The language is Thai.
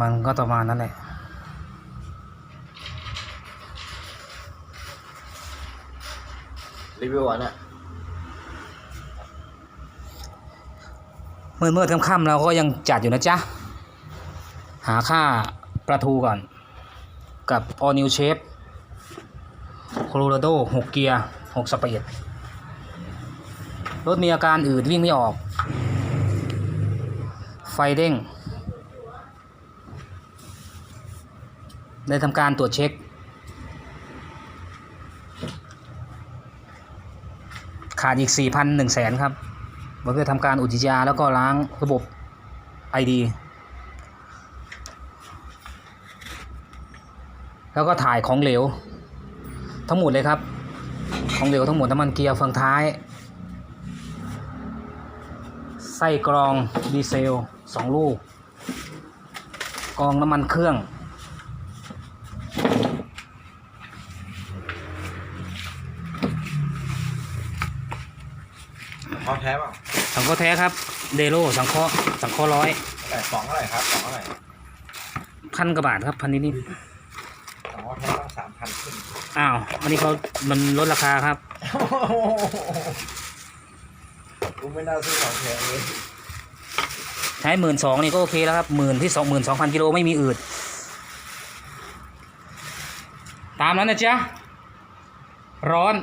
มันก็ประมาณนั้นแหละรีวิวอะเนี่ยเมื่อเมื่อค่ำๆเราก็ยังจัดอยู่นะจ๊ะ หาค่าประทูก่อน กับ All New Shape Colorado 6 เกียร์ 6 สปีดรถมีอาการอืดวิ่งไม่ออก ไฟเด้ง ได้ทำการตรวจเช็ค ขาดอีก 4,000 1 0 0 0 0 0ครับเพื่อทำการอุจจาระแล้วก็ล้างระบบ ID แล้วก็ถ่ายของเหลว ทั้งหมดเลยครับ ของเหลวทั้งหมดน้ำมันเกียร์เฟืองท้าย ไส้กรองดีเซลสองลูกกรองน้ำมันเครื่อง พอแท้เปล่าสังเคราะห์แท้ครับ เดโลสังเคราะห์สังเคราะห์ร้อยแต่สองเท่าไหร่ครับสองเท่าไหร่พันกว่าบาทครับพันนิดสองแท้ต้องสามพันขึ้นๆอ้าวอันนี้เขามันลดราคาครับกูไม่น่าซื้อของแท้เลยใช้หมื่นสองนี่ก็โอเคแล้วครับหมื่นที่สองหมื่นสองพันกิโลไม่มีอืดตามนั้นนะจ๊ะร้อนร